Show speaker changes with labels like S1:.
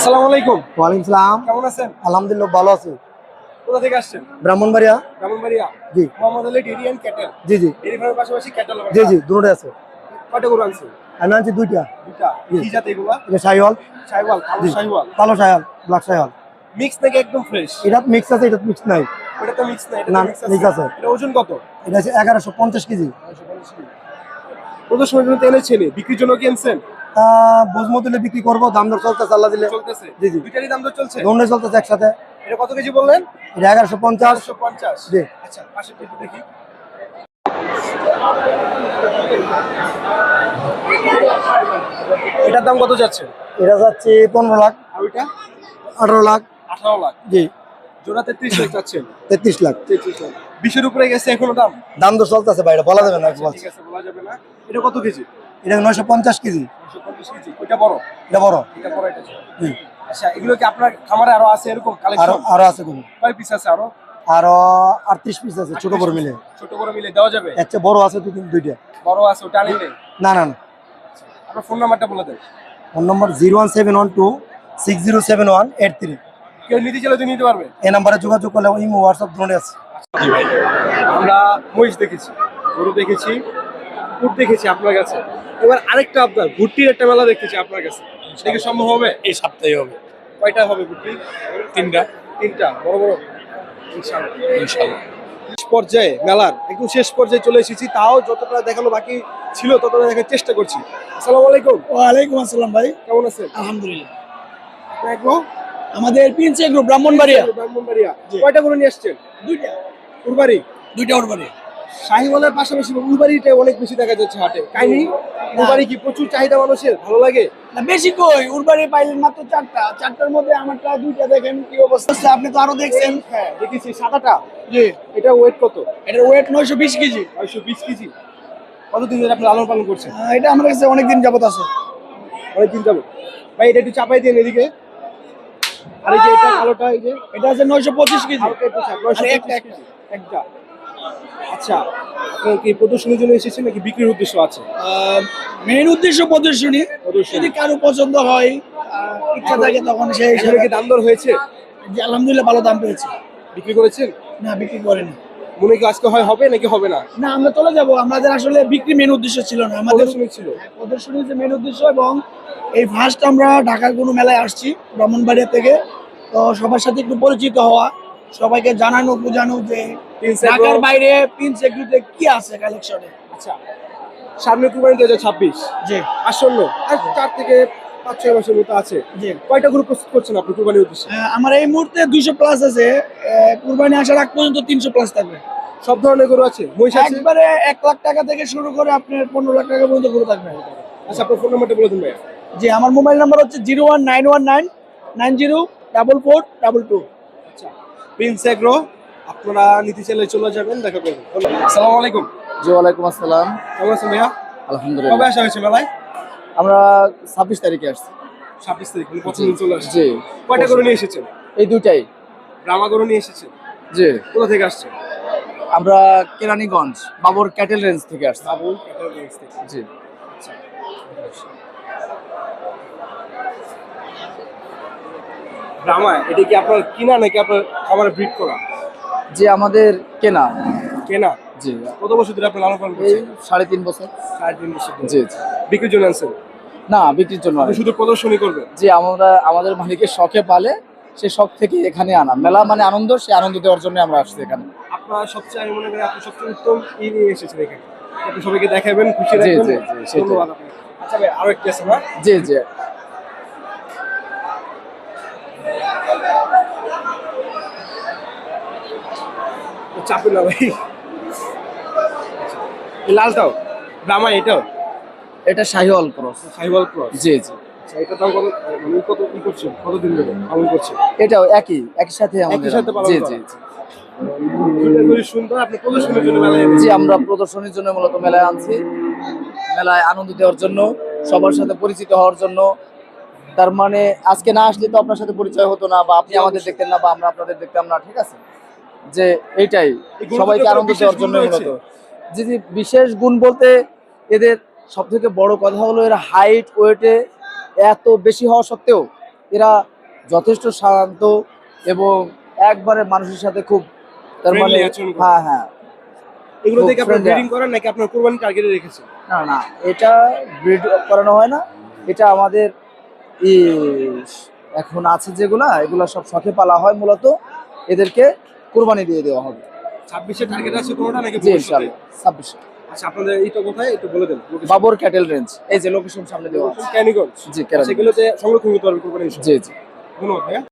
S1: আসসালামু আলাইকুম।
S2: ওয়ালাইকুম সালাম।
S1: কেমন আছেন?
S2: আলহামদুলিল্লাহ ভালো আছি।
S1: কোথা থেকে আসছেন?
S2: ব্রাহ্মণবাড়িয়া।
S1: ব্রাহ্মণবাড়িয়া।
S2: জি।
S1: Mohammad Ali dairy and cattle.
S2: জি জি।
S1: ডেরি ফার্মের পাশাপাশি ক্যাটেল
S2: জি জি দুটোই আছে।
S1: কয়টা গরু আনছেন?
S2: আমি আনছি দুইটা। জি।
S1: কি জাত এগুলা
S2: এটা শাহিওয়াল।
S1: সাইওয়াল কালো সাইওয়াল
S2: কালো শাহিওয়াল ব্ল্যাক শাহিওয়াল।
S1: মিক্স নাকি একদম ফ্রেশ
S2: এটা মিক্স আছে এটা মিক্স নাই।
S1: ওটা তো মিক্স না এটা
S2: না,
S1: মিক্স
S2: আছে।
S1: এটা ওজন কত?
S2: এটা আছে এগারোশো পঞ্চাশ কেজি।
S1: প্রদর্শনের জন্য তো এনেছেন বিক্রির জন্য কি এনেছেন
S2: তা বুঝমো দিলে বিক্রি করব দাম দর চলতেছে আল্লাহ দিলে।
S1: চলতেছে?
S2: জি, জি।
S1: দুইটারই দাম তো চলছে?
S2: দোনটাই চলতেছে একসাথে।
S1: এটা কত কেজি বললেন?
S2: এটা এগারোশো পঞ্চাশ।
S1: পঞ্চাশ।
S2: জি।
S1: আচ্ছা পাশে দেখি। এটার দাম কত যাচ্ছে?
S2: এটা যাচ্ছে পনেরো লাখ।
S1: আর ওইটা?
S2: আঠারো লাখ।
S1: আঠারো লাখ।
S2: জি।
S1: জোড়া তেত্রিশ লাখ যাচ্ছেন
S2: তেত্রিশ লাখ।
S1: তেত্রিশ লাখ। বিশের উপরে গেছে এখনও দাম?
S2: দাম দর চলতেছে বাইরে বলা যাবে না
S1: আচ্ছা, ঠিক আছে বলা যাবে না। এটা কত কেজি?
S2: এটা নয়শো পঞ্চাশ কেজি।
S1: বড়?
S2: এটা বড়।
S1: এটা বড় এটা আচ্ছা এগুলো কি আপনার খামারে আরও আছে এরকম
S2: আরও
S1: কালেকশন
S2: আরও আছে
S1: কয় পিস আছে আরও?
S2: আরও আটত্রিশ পিস আছে ছোট বড় মিলে।
S1: ছোট বড় মিলে দেওয়া যাবে?
S2: একটা বড় আছে দুই দুইটা।
S1: বড় আছে ওটা নিলে
S2: না না না।
S1: আপনার ফোন নাম্বারটা বলে দেন।
S2: Phone number zero one seven one two six zero seven one eight three.
S1: কেউ নিতে চাইলে তুই নিতে পারবে।
S2: এই নাম্বারে যোগাযোগ করলে ইমো হোয়াটসঅ্যাপ আছে।
S1: আমরা মহিষ দেখেছি গরু দেখেছি। উট দেখেছি আপনার কাছে। এবার আরেকটা আপনার ভুট্টির একটা মেলা দেখতেছি আপনার কাছে। দেখে সম্ভব হবে?
S3: এই সপ্তাহে হবে।
S1: কয়টা হবে ভুট্টি?
S3: তিনটা।
S1: তিনটা বড় বড়? ইনশাআল্লাহ। শেষ পর্যায়ে মেলার একদম শেষ পর্যায়ে চলে এসেছি তাও যতটা দেখানো বাকি ছিল ততটা দেখার চেষ্টা করছি। আসসালামু আলাইকুম।
S4: ওয়ালাইকুম আসসালাম ভাই।
S1: কেমন আছেন?
S4: আলহামদুলিল্লাহ।
S1: একদম
S4: আমাদের পিনচে গ্রুপ ব্রাহ্মণবাড়িয়া।
S1: ব্রাহ্মণবাড়িয়া। কয়টা করে নিয়ে আসছেন?
S4: দুইটা।
S1: উরবাড়ি
S4: দুইটা উঠবাড়ি
S1: শাহিওয়ালের পাশাপাশি উরবাড়িটা অনেক বেশি দেখা যাচ্ছে হাটে। কাহিনি? উরবাড়ি কি প্রচুর চাহিদা মানুষের? ভালো লাগে?
S4: না বেশি কই? উড়বাড়ি পাইলেন মাত্র চারটা। চারটার মধ্যে আমারটা দুইটা দেখেন কি অবস্থা। হচ্ছে, আপনি তো আরও দেখছেন।
S1: হ্যাঁ দেখেছি। সাদাটা?
S4: জি।
S1: এটা ওয়েট কত?
S4: এটার ওয়েট নয়শো বিশ কেজি।
S1: ছয়শো বিশ কেজি। কতদিন ধরে আপনি লালন পালন করছেন?
S4: এটা আমার কাছে অনেকদিন যাবত আছে।
S1: অনেকদিন যাব ভাই এটা একটু চাপাই দিন এদিকে। আর এই যে এটা কালোটা এই যে?
S4: এটা আছে নয়শো কেজি।
S1: একটু নয়শো পঁচিশ কেজি। একটা আচ্ছা আপনার কি প্রদর্শনীর জন্য এসেছেন নাকি বিক্রির উদ্দেশ্য আছে?
S4: মেইন উদ্দেশ্য প্রদর্শনী। যদি কারও পছন্দ হয় আহ, ইচ্ছা থাকে তখন সেই
S1: এখানে কি দাম দর হয়েছে?
S4: আলহামদুলিল্লাহ ভালো দাম পেয়েছি।
S1: বিক্রি করেছেন?
S4: না বিক্রি করেনি।
S1: মনে কি আজকে হয় হবে নাকি হবে না?
S4: না আমরা চলে যাব। আমাদের আসলে বিক্রি মেন উদ্দেশ্য ছিল না। আমাদের
S1: প্রদর্শনী ছিল।
S4: প্রদর্শনী যে মেন উদ্দেশ্য এবং এই ফার্স্ট আমরা ঢাকার কোনো মেলায় আসছি ব্রাহ্মণবাড়িয়া থেকে। তো সবার সাথে একটু পরিচিত হওয়া সবাইকে জানানো বোঝানো যে ঢাকার বাইরে পিন সেগুলিতে কি আছে কালেকশনে
S1: আচ্ছা সামনে কুরবানি দু হাজার ছাব্বিশ।
S4: জি।
S1: আসন্ন। আর চার থেকে পাঁচ ছয় মাসের মতো আছে।
S4: জি।
S1: কয়টা গ্রুপ প্রস্তুত করছেন আপনি কুরবানির উদ্দেশ্যে?
S4: আমার এই মুহূর্তে দুইশো প্লাস আছে। কুরবানি আসার আগ পর্যন্ত তিনশো প্লাস থাকবে।
S1: সব ধরনের গরু আছে? মহিষ আছে?
S4: একবারে এক লাখ টাকা থেকে শুরু করে আপনার পনেরো লাখ টাকা পর্যন্ত করে থাকবে।
S1: আচ্ছা আপনার ফোন নাম্বারটা বলে দিন ভাইয়া।
S4: জি আমার মোবাইল নাম্বার হচ্ছে zero one nine one nine nine zero double four double two.
S1: আচ্ছা। প্রিন্স এগ্রো আপনারা নিতে চাইলে চলে যাবেন দেখা করবেন আসসালামু আলাইকুম।
S5: জি ওয়ালাইকুম আসসালাম।
S1: কেমন আছেন ভাইয়া? কবে
S5: আলহামদুলিল্লাহ
S1: আসা হয়েছে মেলায়?
S5: আমরা ছাব্বিশ তারিখে আসছি।
S1: ছাব্বিশ তারিখ মানে চলে আসছে
S5: জি।
S1: কয়টা গরু নিয়ে এসেছেন?
S5: এই দুইটাই।
S1: ব্রাহ্মা গরু নিয়ে এসেছেন?
S5: জি।
S1: কোথা থেকে আসছেন?
S5: আমরা কেরানীগঞ্জ বাবর ক্যাটেল রেঞ্জ থেকে আসছি।
S1: বাবু ক্যাটাগরিজ থেকে।
S5: জি।
S1: আচ্ছা। ব্রাহ্মা এটা কি আপনার কিনা নাকি আপনার খামারে ব্রিড করা?
S5: জি আমাদের কেনা।
S1: কেনা?
S5: জি।
S1: কত বছর ধরে আপনি লালন পালন
S5: এই
S1: করছেন?
S5: সাড়ে তিন বছর।
S1: সাড়ে তিন বছর ধরে।
S5: জি জি।
S1: বিক্রির জন্য আনছেন?
S5: না বিক্রির জন্য
S1: আপনি। শুধু প্রদর্শনী করবেন?
S5: জি আমরা আমাদের মালিকের শখে পালে সে শখ থেকে এখানে আনা। মেলা মানে আনন্দ সে আনন্দ দেওয়ার জন্য আমরা আসছি এখানে।
S1: আপনার সবচেয়ে আমি মনে করি আপনি সবচেয়ে উত্তম ই নিয়ে এসেছেন এখানে। আপনি সবাইকে দেখাবেন খুশি
S5: জি,
S1: রাখবেন।
S5: জি, জি, সেটাই।
S1: ধন্যবাদ আপনাকে। আচ্ছা ভাই আরও একটি আছে না?
S5: জি জি।
S1: না ভাই। লালটাও? ব্রাহ্মা এটাও
S5: এটা শাহিওয়াল ক্রস।
S1: সাইবল ক্রস?
S5: জি জি।
S1: আচ্ছা এটা দাম কত মানে কত কি করছেন কতদিন ধরে পালন করছেন
S5: এটাও একই একই সাথে আমাদের জি আমরা প্রদর্শনীর জন্য মূলত মেলায় আনছি। মেলায় আনন্দ দেওয়ার জন্য সবার সাথে পরিচিত হওয়ার জন্য। তার মানে আজকে না আসলে তো আপনার সাথে পরিচয় হতো না বা আপনি আমাদের দেখতেন না বা আমরা আপনাদের দেখতাম না ঠিক আছে? যে এইটাই সবাইকে আনন্দ দেওয়ার জন্য জি জি বিশেষ গুণ বলতে এদের সব থেকে বড় কথা হলো এরা হাইট ওয়েটে এত বেশি হওয়া সত্ত্বেও এরা যথেষ্ট শান্ত এবং একবারে মানুষের সাথে খুব তার মানে। হ্যাঁ হ্যাঁ।
S1: এগুলো থেকে আপনার ব্রিডিং করেন নাকি আপনার কোরবানি টার্গেটে রেখেছেন?
S5: না না এটা ব্রিড করানো হয় না। এটা আমাদের এখন আছে যেগুলা এগুলা সব শখে পালা হয় মূলত। এদেরকে কোরবানি দিয়ে দেওয়া হবে।
S1: ছাব্বিশে টার্গেট আছে কোনোটা নাকি
S5: ছাব্বিশে।
S1: আচ্ছা আপনাদের এইটা কোথায়? একটু বলে দেন
S5: বাবর ক্যাটেল রেঞ্জ এই যে লোকেশন সামনে দেওয়া আছে।
S1: ক্যানিগঞ্জ?
S5: জি কেরানি
S1: সেগুলোতে সংরক্ষণ করতে পারবেন কোরবানি
S5: জি জি।
S1: ধন্যবাদ ভাইয়া।